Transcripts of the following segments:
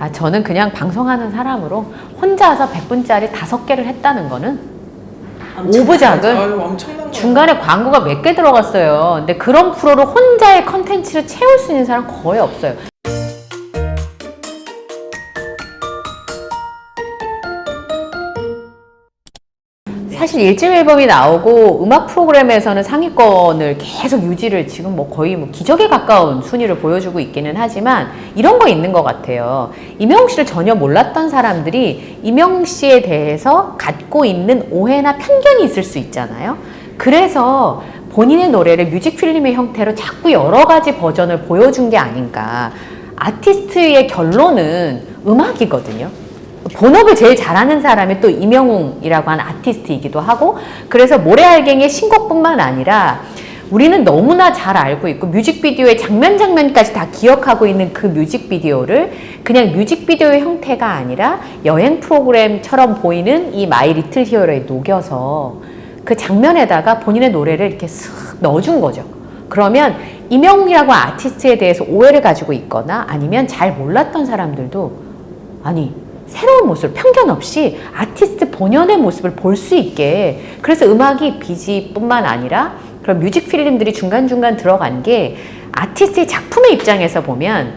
아, 저는 그냥 방송하는 사람으로 혼자서 100분짜리 다섯 개를 했다는 거는 오브작을 아유. 중간에 광고가 몇 개 들어갔어요. 근데 그런 프로로 혼자의 컨텐츠를 채울 수 있는 사람 거의 없어요. 사실 일집 앨범이 나오고 음악 프로그램에서는 상위권을 계속 유지를 지금 뭐 거의 뭐 기적에 가까운 순위를 보여주고 있기는 하지만 이런 거 있는 것 같아요. 이명웅 씨를 전혀 몰랐던 사람들이 이명웅 씨에 대해서 갖고 있는 오해나 편견이 있을 수 있잖아요. 그래서 본인의 노래를 뮤직 필름의 형태로 자꾸 여러 가지 버전을 보여준 게 아닌가. 아티스트의 결론은 음악이거든요. 본업을 제일 잘하는 사람이 또 이명웅이라고 하는 아티스트이기도 하고 그래서 모래알갱이의 신곡뿐만 아니라 우리는 너무나 잘 알고 있고 뮤직비디오의 장면 장면까지 다 기억하고 있는 그 뮤직비디오를 그냥 뮤직비디오의 형태가 아니라 여행 프로그램처럼 보이는 이 마이 리틀 히어로에 녹여서 그 장면에다가 본인의 노래를 이렇게 쓱 넣어준 거죠. 그러면 이명웅이라고 아티스트에 대해서 오해를 가지고 있거나 아니면 잘 몰랐던 사람들도 아니 새로운 모습, 편견 없이 아티스트 본연의 모습을 볼 수 있게 그래서 음악이 비지뿐만 아니라 그런 뮤직 필름들이 중간중간 들어간 게 아티스트의 작품의 입장에서 보면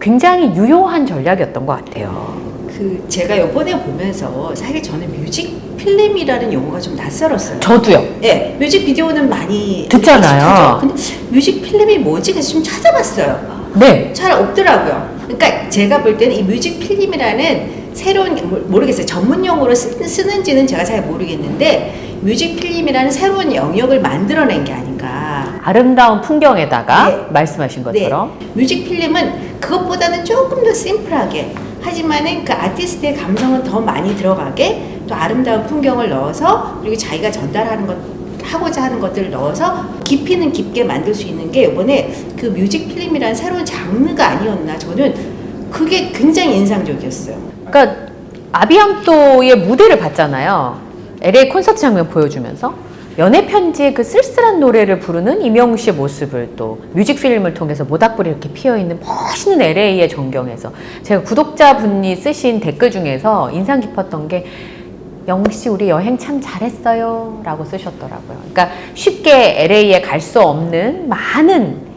굉장히 유효한 전략이었던 것 같아요. 그 제가 이번에 보면서 사실 저는 뮤직 필름이라는 용어가 좀 낯설었어요. 저도요. 예, 뮤직 비디오는 많이 듣잖아요. 근데 뮤직 필름이 뭐지? 그래서 좀 찾아봤어요. 네. 잘 없더라고요. 그러니까 제가 볼 때는 이 뮤직 필름이라는 새로운 모- 모르겠어요. 전문 용어로 쓰, 쓰는지는 제가 잘 모르겠는데 뮤직 필름이라는 새로운 영역을 만들어낸 게 아닌가. 아름다운 풍경에다가 네. 말씀하신 것처럼 뮤직 필름은 그것보다는 조금 더 심플하게 하지만은 그 아티스트의 감성은 더 많이 들어가게 또 아름다운 풍경을 넣어서 그리고 자기가 전달하는 것 하고자 하는 것들을 넣어서 깊이는 깊게 만들 수 있는 게 이번에 그 뮤직 필름이라는 새로운 장르가 아니었나 저는 그게 굉장히 인상적이었어요. 그러니까 아비앙토의 무대를 봤잖아요. LA 콘서트 장면 보여주면서 연애 편지의 그 쓸쓸한 노래를 부르는 이명우 씨의 모습을 또 뮤직 필름을 통해서 모닥불이 이렇게 피어 있는 멋있는 LA의 전경에서 제가 구독자분이 쓰신 댓글 중에서 인상 깊었던 게 영우 씨 우리 여행 참 잘했어요 라고 쓰셨더라고요. 그러니까 쉽게 LA에 갈 수 없는 많은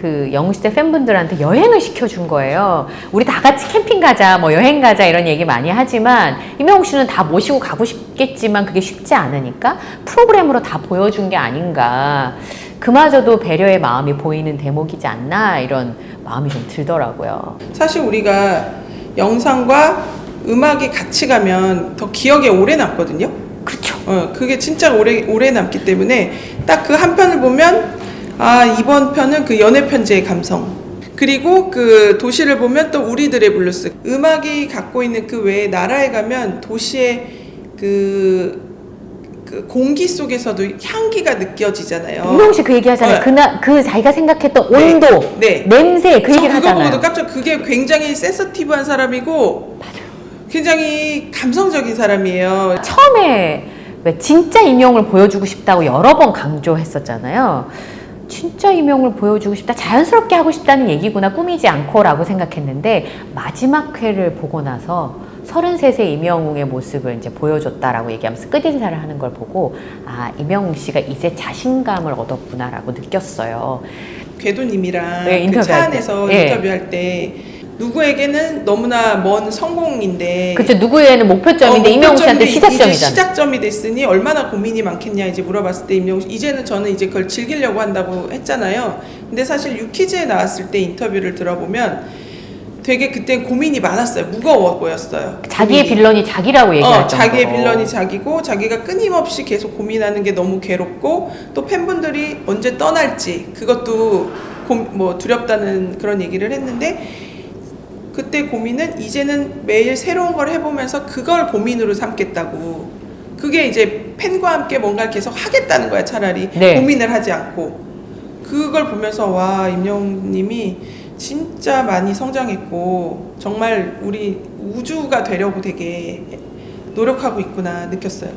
그 영우 시대 팬분들한테 여행을 시켜준 거예요. 우리 다 같이 캠핑 가자, 뭐 여행 가자 이런 얘기 많이 하지만 이명웅 씨는 다 모시고 가고 싶겠지만 그게 쉽지 않으니까 프로그램으로 다 보여준 게 아닌가. 그마저도 배려의 마음이 보이는 대목이지 않나 이런 마음이 좀 들더라고요. 사실 우리가 영상과 음악이 같이 가면 더 기억에 오래 남거든요. 그렇죠. 어, 그게 진짜 오래 오래 남기 때문에 딱 그 한 편을 보면 아 이번 편은 그 연애 편지의 감성 그리고 그 도시를 보면 또 우리들의 블루스 음악이 갖고 있는 그 외에 나라에 가면 도시의 그, 그 공기 속에서도 향기가 느껴지잖아요. 이명웅 씨그 얘기 하잖아요. 네. 그나 그 자기가 생각했던 네. 온도, 네. 냄새 그저 얘기를 그거 하잖아요. 보고도 깜짝 그게 굉장히 센서티브한 사람이고 굉장히 감성적인 사람이에요. 처음에 왜 진짜 임용을 보여주고 싶다고 여러 번 강조했었잖아요. 진짜 임용을 보여주고 싶다, 자연스럽게 하고 싶다는 얘기구나, 꾸미지 않고 라고 생각했는데 마지막 회를 보고 나서 33세 임영웅의 모습을 이제 보여줬다라고 얘기하면서 끝인사를 하는 걸 보고 아 이명웅 씨가 이제 자신감을 얻었구나라고 느꼈어요. 궤도님이랑 네, 그차 때. 안에서 예. 인터뷰할 때 누구에게는 너무나 먼 성공인데 그쵸 누구에는 목표점인데 어, 임영웅 씨한테 목표점이 이제. 시작점이 됐으니 얼마나 고민이 많겠냐 이제 물어봤을 때 임영웅 씨 이제는 저는 이제 그걸 즐기려고 한다고 했잖아요. 근데 사실 유키즈에 나왔을 때 인터뷰를 들어보면 되게 그땐 고민이 많았어요. 무거워 보였어요. 자기의 고민이. 빌런이 자기라고 얘기할 어, 자기의 정도로. 빌런이 자기고 자기가 끊임없이 계속 고민하는 게 너무 괴롭고 또 팬분들이 언제 떠날지 그것도 고, 뭐 두렵다는 그런 얘기를 했는데 그때 고민은 이제는 매일 새로운 걸 해보면서 그걸 고민으로 삼겠다고 그게 이제 팬과 함께 뭔가를 계속 하겠다는 거야 차라리 네. 고민을 하지 않고 그걸 보면서 와 임영웅님이 진짜 많이 성장했고 정말 우리 우주가 되려고 되게 노력하고 있구나 느꼈어요.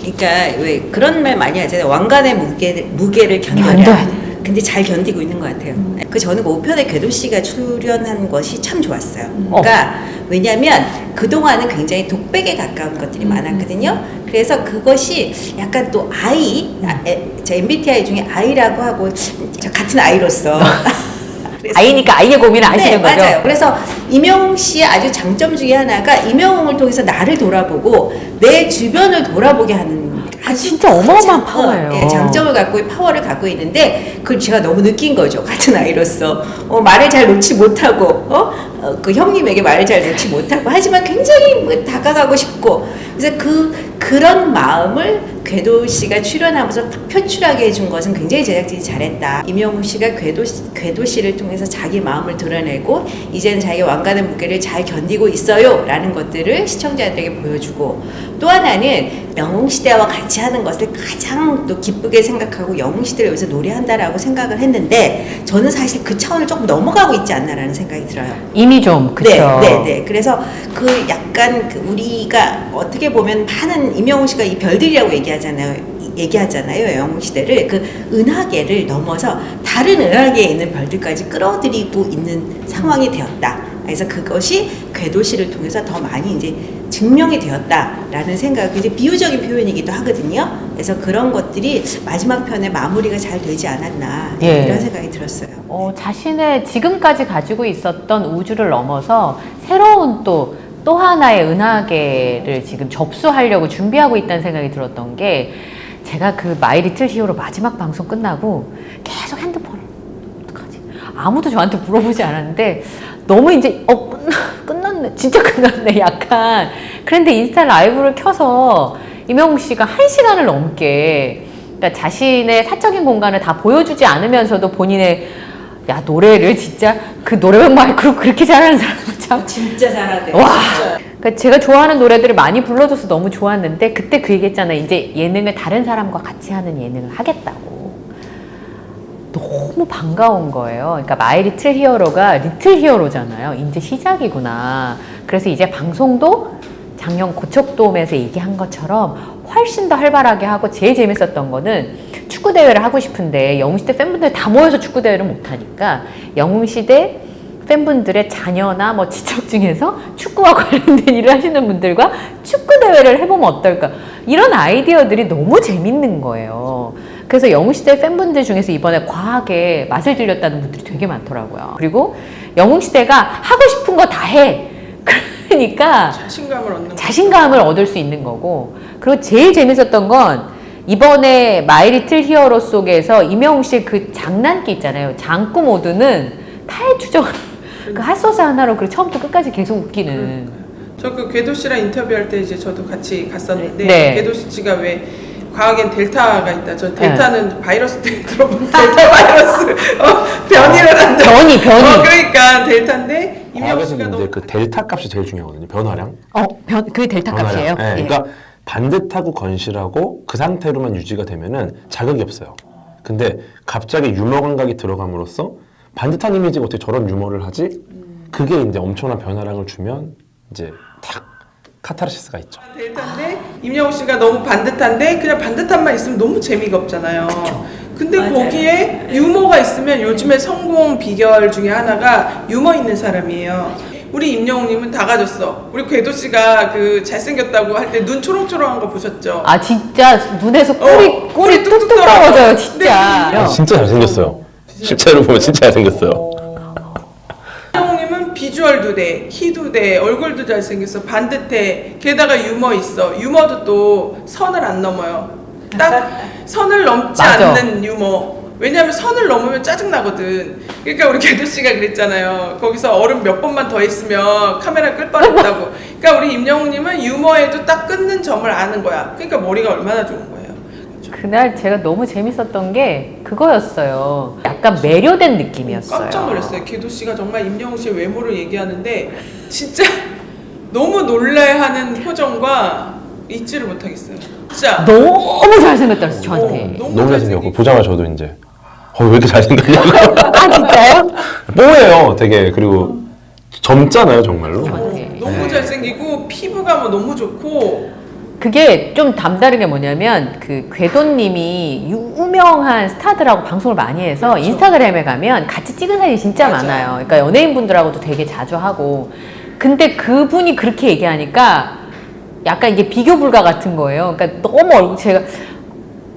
그러니까 왜 그런 말 많이 하잖아요. 왕관의 무게를, 무게를. 견뎌야 돼. 근데 잘 견디고 있는 것 같아요. 그 저는 그 5편에 궤도 씨가 출연한 것이 참 좋았어요. 그러니까 왜냐하면 그 동안은 굉장히 독백에 가까운 것들이 많았거든요. 그래서 그것이 약간 또 아이, 아, 에, 저 MBTI 중에 아이라고 하고 저 같은 아이로서 그래서 아이니까 아이의 고민을 아시는 네, 거죠? 맞아요. 그래서 임영웅 씨의 아주 장점 중에 하나가 임영웅을 통해서 나를 돌아보고 내 주변을 돌아보게 하는 아, 진짜 어마어마한 장- 파워예요. 예, 장점을 갖고 파워를 갖고 있는데 그걸 제가 너무 느낀 거죠. 같은 아이로서 어, 말을 잘 놓지 못하고 어? 어, 그 형님에게 말을 잘 놓지 못하고 하지만 굉장히 뭐 다가가고 싶고 그래서 그 그런 마음을 궤도 씨가 출연하면서 탁 표출하게 해준 것은 굉장히 제작진이 잘했다. 임영웅 씨가 궤도 씨- 궤도 씨를 통해서 자기 마음을 드러내고 이제는 자기 왕관의 무게를 잘 견디고 있어요라는 것들을 시청자들에게 보여주고 또 하나는 영웅 시대와 같이 하는 것을 가장 또 기쁘게 생각하고 영웅 시대를 여기서 노래한다라고 생각을 했는데 저는 사실 그 차원을 조금 넘어가고 있지 않나라는 생각이 들어요. 이미 좀 그쵸? 네, 네, 네. 그래서 그 약간 그 우리가 어떻게 보면 많은 임영웅 씨가 이 별들이라고 얘기하잖아요. 이- 얘기하잖아요. 영웅 시대를 그 은하계를 넘어서 다른 은하계에 있는 별들까지 끌어들이고 있는 상황이 되었다. 그래서 그것이 궤도시를 통해서 더 많이 이제 증명이 되었다라는 생각, 이제 비유적인 표현이기도 하거든요. 그래서 그런 것들이 마지막 편에 마무리가 잘 되지 않았나 예. 이런 생각이 들었어요. 어, 자신의 지금까지 가지고 있었던 우주를 넘어서 새로운 또, 또 하나의 은하계를 지금 접수하려고 준비하고 있다는 생각이 들었던 게 제가 그 마이 리틀 히어로 마지막 방송 끝나고 계속 핸드폰을 어떡하지? 아무도 저한테 물어보지 않았는데 너무 이제 어 끝났네 진짜 끝났네 약간 그런데 인스타 라이브를 켜서 임영웅 씨가 한 시간을 넘게 그러니까 자신의 사적인 공간을 다 보여주지 않으면서도 본인의 야 노래를 진짜 그 노래방 마이크로 그렇게 잘하는 사람은 참 진짜 잘하대. 와. 그러니까 제가 좋아하는 노래들을 많이 불러줘서 너무 좋았는데 그때 그 얘기했잖아요. 이제 예능을 다른 사람과 같이 하는 예능을 하겠다고. 너무 반가운 거예요. 그러니까 마이 리틀 히어로가 리틀 히어로잖아요. 이제 시작이구나. 그래서 이제 방송도 작년 고척돔에서 얘기한 것처럼 훨씬 더 활발하게 하고 제일 재밌었던 거는 축구 대회를 하고 싶은데 영웅시대 팬분들 다 모여서 축구 대회를 못 하니까 영웅시대 팬분들의 자녀나 뭐 지척 중에서 축구와 관련된 일을 하시는 분들과 축구 대회를 해보면 어떨까 이런 아이디어들이 너무 재밌는 거예요. 그래서 영웅시대 팬분들 중에서 이번에 과하게 맛을 들렸다는 분들이 되게 많더라고요. 그리고 영웅시대가 하고 싶은 거 다 해. 그러니까 자신감을 얻는 거. 자신감을 얻을 수 있는 거고 그리고 제일 재밌었던 건 이번에 마이 리틀 히어로 속에서 임영웅 씨의 그 장난기 있잖아요 장꾸 모드는 타의 추적 그 핫소스 하나로 그 처음부터 끝까지 계속 웃기는 저그 궤도 씨랑 인터뷰할 때 이제 저도 같이 갔었는데 네. 궤도 씨가 왜 과학엔 델타가 있다. 저 델타는 네. 바이러스 때 들어본 델타 바이러스 어, 변이를 한다. 변이 변이 어, 그러니까 델타인데 임영웅 과학에서 씨가 이제 너무 그 델타 값이 제일 중요하거든요. 변화량. 어 변 그게 델타 값이에요 변화량. 예, 예. 그러니까 반듯하고 건실하고 그 상태로만 유지가 되면은 자극이 없어요. 근데 갑자기 유머 감각이 들어감으로써 반듯한 이미지가 어떻게 저런 유머를 하지? 그게 이제 엄청난 변화량을 주면 이제 탁 카타르시스가 있죠. 델타인데 임영웅 씨가 너무 반듯한데 그냥 반듯함만 있으면 너무 재미가 없잖아요. 근데 맞아요. 거기에 유머가 있으면 요즘에 성공 비결 중에 하나가 유머 있는 사람이에요. 우리 임영웅님은 다 가졌어. 우리 궤도 씨가 그 잘생겼다고 할 때 눈 초롱초롱한 거 보셨죠? 아 진짜 눈에서 꿀이 어, 꿀이 꿀이 뚝뚝 뚝뚝 떨어져. 떨어져요 네. 진짜 진짜 잘생겼어요. 실제로 보면 진짜 잘생겼어요. 비주얼도 돼, 키도 돼, 얼굴도 잘생겼어, 반듯해. 게다가 유머 있어. 유머도 또 선을 안 넘어요. 딱 선을 넘지 맞아. 않는 유머. 왜냐하면 선을 넘으면 짜증 나거든. 그러니까 우리 개도 씨가 그랬잖아요. 거기서 얼음 몇 번만 더 했으면 카메라 끌 뻔했다고. 그러니까 우리 임영웅님은 유머에도 딱 끊는 점을 아는 거야. 그러니까 머리가 얼마나 좋은 거예요. 그날 제가 너무 재밌었던 게 그거였어요 약간 매료된 느낌이었어요 깜짝 놀랐어요. 개도 씨가 정말 임영웅 씨의 외모를 얘기하는데 진짜 너무 놀래하는 표정과 잊지를 못하겠어요. 진짜 너무 잘생겼다 그랬어 저한테 어, 너무 잘생겼고 보자마자 저도 이제 어, 왜 이렇게 잘생겼냐고. 아 진짜요? 뽀예요, 되게. 그리고 젊잖아요, 정말로. 저한테 너무 네. 잘생기고 피부가 뭐 너무 좋고 그게 좀 남다른 게 뭐냐면 그 궤도님이 유명한 스타들하고 방송을 많이 해서 그렇죠. 인스타그램에 가면 같이 찍은 사진이 진짜 맞아요. 많아요. 그러니까 연예인 분들하고도 되게 자주 하고. 근데 그분이 그렇게 얘기하니까 약간 이게 비교 불가 같은 거예요. 그러니까 너무 얼굴 제가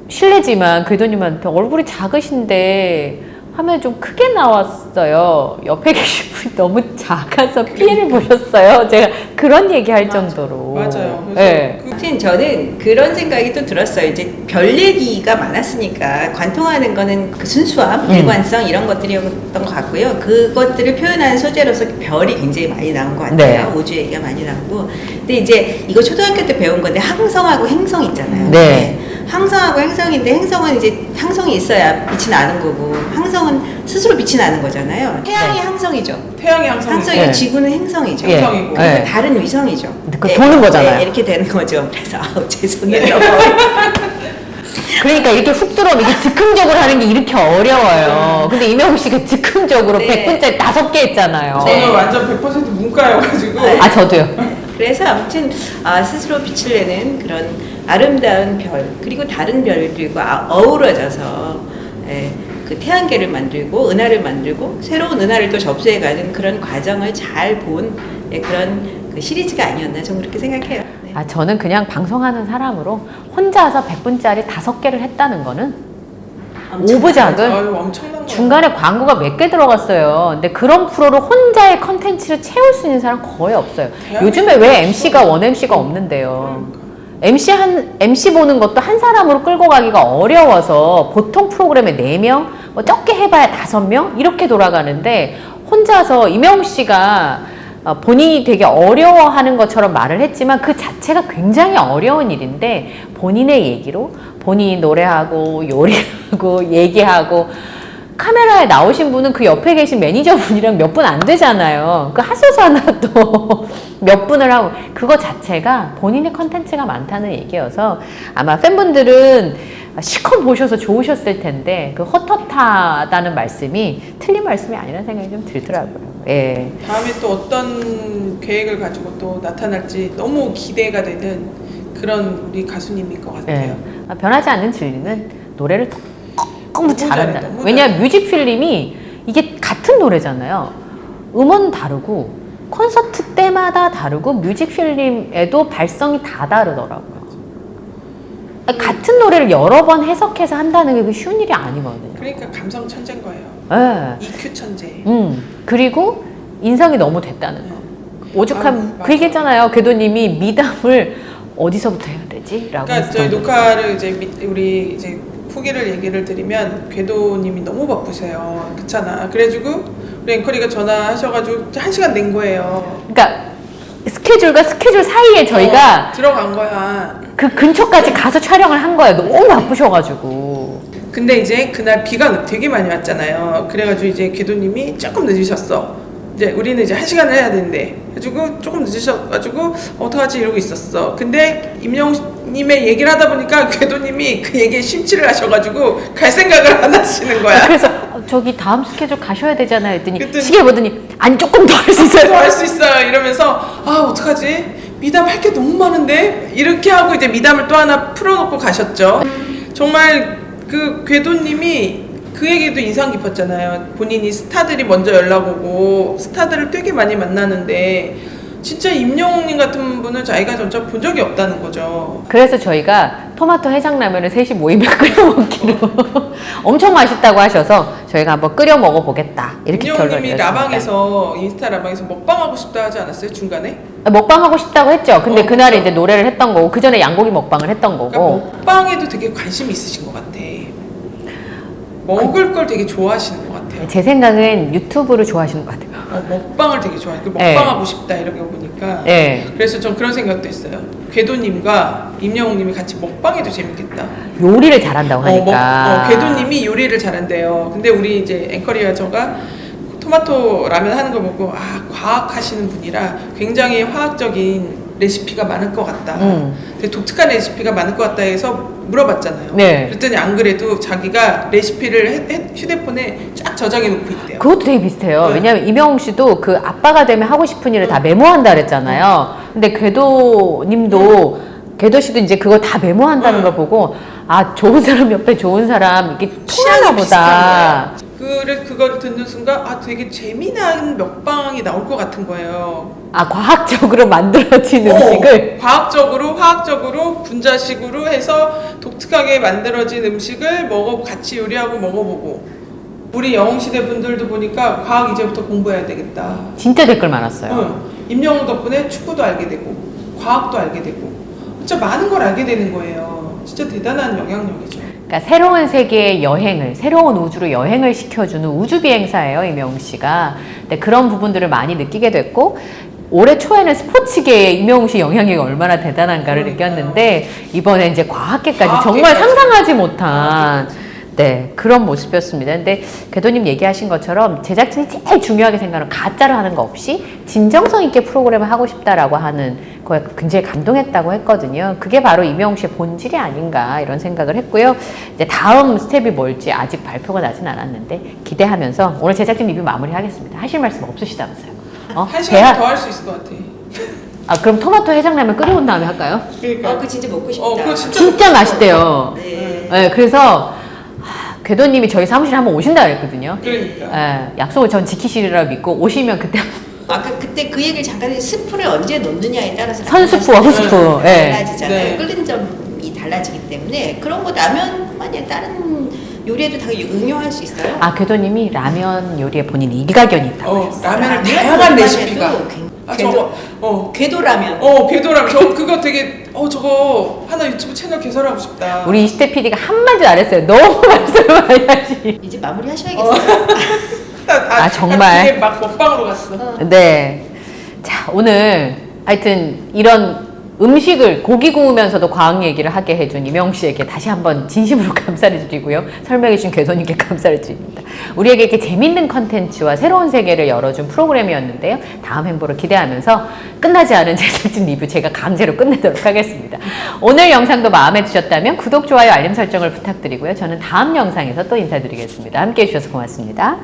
실례지만 궤도님한테 얼굴이 작으신데 화면에 좀 크게 나왔어요. 옆에 계신 분이 너무 작아서 피해를 보셨어요. 제가 그런 얘기 할 정도로. 맞아요. 그래서 네. 그 아무튼 저는 그런 생각이 또 들었어요. 이제 별 얘기가 많았으니까 관통하는 거는 그 순수함, 음. 일관성 이런 것들이었던 것 같고요. 그것들을 표현하는 소재로서 별이 굉장히 많이 나온 것 같아요. 네. 우주 얘기가 많이 나오고. 근데 이제 이거 초등학교 때 배운 건데 항성하고 행성 있잖아요. 네. 항성하고 행성인데 행성은 이제 항성이 있어야 빛이 나는 거고 항성은 스스로 빛이 나는 거잖아요. 태양이 네. 항성이죠. 태양이 항상 항성이고 네. 지구는 행성이죠. 예. 행성이고. 그러니까 네. 다른 위성이죠. 그 도는 거잖아요. 네, 이렇게 되는 거죠. 그래서 아우 죄송해요. 그러니까 이렇게 훅 들어오면 이게 즉흥적으로 하는 게 이렇게 어려워요. 근데 이명우 씨가 즉흥적으로 네. 100분짜리 다섯 개 했잖아요. 저는 네. 완전 100% 문과여가지고 아, 저도요. 그래서 아무튼 아, 스스로 빛을 내는 그런 아름다운 별 그리고 다른 별들과 아- 어우러져서 예, 그 태양계를 만들고 은하를 만들고 새로운 은하를 또 접수해가는 그런 과정을 잘본 예, 그런 그 시리즈가 아니었나 저는 그렇게 생각해요. 네. 아, 저는 그냥 방송하는 사람으로 혼자서 100분짜리 다섯 개를 했다는 거는 거 중간에 광고가 몇 개 들어갔어요. 근데 그런 프로로 혼자의 컨텐츠를 채울 수 있는 사람 거의 없어요. 요즘에 왜 MC가 원 MC가 없는데요? MC 한 MC 보는 것도 한 사람으로 끌고 가기가 어려워서 보통 프로그램에 4명, 뭐 적게 해봐야 5명? 이렇게 돌아가는데 혼자서 이명우 씨가 어, 본인이 되게 어려워하는 것처럼 말을 했지만 그 자체가 굉장히 어려운 일인데 본인의 얘기로 본인이 노래하고 요리하고 얘기하고 카메라에 나오신 분은 그 옆에 계신 매니저분이랑 몇 분 안 되잖아요. 그 하소서 하나 또 몇 분을 하고 그거 자체가 본인의 컨텐츠가 많다는 얘기여서 아마 팬분들은 시컷 보셔서 좋으셨을 텐데 그 헛헛하다는 말씀이 틀린 말씀이 아니라는 생각이 좀 들더라고요. 예. 다음에 또 어떤 계획을 가지고 또 나타날지 너무 기대가 되는 그런 우리 가수님인 것 같아요. 예. 아, 변하지 않는 진리는 노래를 너무 잘한다. 잘해, 너무 왜냐하면 뮤직 필름이 이게 같은 노래잖아요. 음원 다르고 콘서트 때마다 다르고 뮤직 필름에도 발성이 다 다르더라고요. 같은 노래를 여러 번 해석해서 한다는 게 그 쉬운 일이 아니거든요. 그러니까 감성 천재인 거예요. 예. EQ 천재. 음. 그리고 인성이 너무 됐다는 거. 오죽한 아유, 그 맞아. 얘기했잖아요. 궤도님이 미담을 어디서부터 해야 되지? 라고 그러니까 저희. 녹화를 이제 미- 우리 이제 후기를 얘기를 드리면 궤도님이 너무 바쁘세요. 그렇잖아. 그래가지고 우리 앵커리가 전화하셔가지고 한 시간 낸 거예요. 그러니까 스케줄과 스케줄 사이에 저희가 어, 들어간 거야. 그 근처까지 가서 촬영을 한 거예요. 너무 바쁘셔가지고. 근데 이제 그날 비가 되게 많이 왔잖아요. 그래가지고 이제 궤도님이 조금 늦으셨어. 이제 우리는 이제 한 시간을 해야 되는데, 그래가지고 조금 늦으셔가지고 어떡하지 이러고 있었어. 근데 임영님의 얘기를 하다 보니까 궤도님이 그 얘기에 심취를 하셔가지고 갈 생각을 안 하시는 거야. 그래서 어, 저기 다음 스케줄 가셔야 되잖아요. 했더니 그랬더니- 시계 보더니 아니 조금 더 할 수 있어요. 할 수 있어요 이러면서 아 어떡하지 미담 할 게 너무 많은데 이렇게 하고 이제 미담을 또 하나 풀어놓고 가셨죠 정말 그 궤도님이 그 얘기도 인상 깊었잖아요 본인이 스타들이 먼저 연락 오고 스타들을 되게 많이 만나는데 진짜 임영웅님 같은 분은 자기가 전혀 본 적이 없다는 거죠 그래서 저희가 토마토 해장라면을 셋이 모이면 끓여 먹기로 엄청 맛있다고 하셔서 저희가 한번 끓여 먹어 보겠다 이렇게 임영웅님이. 라방에서 인스타 라방에서 먹방하고 싶다 하지 않았어요 중간에? 먹방 하고 싶다고 했죠. 근데 어, 그날에. 이제 노래를 했던 거고 그 전에 양고기 먹방을 했던 그러니까 거고 먹방에도 되게 관심이 있으신 것 같아. 먹을 걸 되게 좋아하시는 것 같아요. 제 생각은 유튜브를 좋아하시는 것 같아요. 어, 먹방을 되게 좋아해요. 그 네. 먹방하고 싶다 이렇게 보니까. 네. 그래서 전 그런 생각도 있어요. 궤도님과 임영웅님이 같이 먹방해도 재밌겠다. 요리를 잘한다고 어, 먹, 하니까. 어, 궤도님이 요리를 잘한대요. 근데 우리 이제 앵커리와 저가 토마토 라면 하는 거 보고 아 과학 하시는 분이라 굉장히 화학적인 레시피가 많을 것 같다. 음. 되게 독특한 레시피가 많을 것 같다 해서 물어봤잖아요. 네. 그랬더니 안 그래도 자기가 레시피를 해- 해- 휴대폰에 쫙 저장해 놓고 있대요. 그것도 되게 비슷해요. 네. 왜냐면 이명웅 씨도 그 아빠가 되면 하고 싶은 일을 다 메모한다 그랬잖아요. 근데 궤도님도 궤도 씨도 이제 그거 다 메모한다는 응. 걸 보고 아 좋은 사람 옆에 좋은 사람 이게 통하나 보다. 비슷한 거예요. 그래 그걸 듣는 순간 아 되게 재미난 먹방이 나올 것 같은 거예요. 아 과학적으로 만들어진 어, 음식을 과학적으로 화학적으로 분자식으로 해서 독특하게 만들어진 음식을 먹어 같이 요리하고 먹어보고 우리 영웅시대 분들도 보니까 과학 이제부터 공부해야 되겠다. 진짜 댓글 많았어요. 응. 임영웅 덕분에 축구도 알게 되고 과학도 알게 되고 진짜 많은 걸 알게 되는 거예요. 진짜 대단한 영향력이죠. 그러니까 새로운 세계의 여행을 새로운 우주로 여행을 시켜주는 우주 비행사예요 이명웅 씨가. 근데 그런 부분들을 많이 느끼게 됐고 올해 초에는 스포츠계에 이명웅 씨 영향력이 얼마나 대단한가를. 느꼈는데 이번에 이제 과학계까지 과학계까지. 정말 상상하지 못한 네 그런 모습이었습니다. 근데 궤도님 얘기하신 것처럼 제작진이 제일 중요하게 생각하는 가짜로 하는 거 없이 진정성 있게 프로그램을 하고 싶다라고 하는 거에 굉장히 감동했다고 했거든요. 그게 바로 이명웅 씨의 본질이 아닌가 이런 생각을 했고요. 이제 다음 스텝이 뭘지 아직 발표가 나진 않았는데 기대하면서 오늘 제작진 리뷰 마무리하겠습니다. 하실 말씀 없으시다면서요? 어? 한 시간 더 할 수 있을 것 같아. 아 그럼 토마토 해장라면 끓여온 다음에 할까요? 그러니까. 어, 그 진짜 먹고 싶다. 어, 그거 진짜 진짜 맛있대요. 네. 네, 그래서 하, 궤도님이 저희 사무실에 한번 오신다 그랬거든요. 그러니까. 예, 약속을 전 지키시리라 믿고 오시면 그때 아까 그때 그 얘기를 잠깐 스프를 언제 넣느냐에 따라서 선스프와 후스프. 예. 달라지잖아요. 네. 끓는 점이 달라지기 때문에 그런 거 라면뿐만 아니라 다른 요리에도 다 응용할 수 있어요. 아 궤도님이 라면 요리에 본인 일가견이 있다고 어, 하셨어요. 라면을 라면 다양한 레시피가. 굉- 아 저거 어. 궤도라면. 어, 궤도라면 저 그거 되게 어 저거 하나 유튜브 채널 개설하고 싶다. 우리 20대 PD가 한마디도 안 했어요. 너무 말씀을 많이 하시. 이제 마무리 하셔야겠어요. 다, 다, 아, 정말? 되게 막 먹방으로 갔어. 네. 자, 오늘 하여튼 이런 음식을 고기 구우면서도 과학 얘기를 하게 해준 이명 씨에게 다시 한번 진심으로 감사를 드리고요. 설명해 주신 궤도님께 감사를 드립니다. 우리에게 이렇게 재밌는 컨텐츠와 새로운 세계를 열어준 프로그램이었는데요. 다음 행보를 기대하면서 끝나지 않은 제작진 리뷰 제가 강제로 끝내도록 하겠습니다. 오늘 영상도 마음에 드셨다면 구독, 좋아요, 알림 설정을 부탁드리고요. 저는 다음 영상에서 또 인사드리겠습니다. 함께 해주셔서 고맙습니다.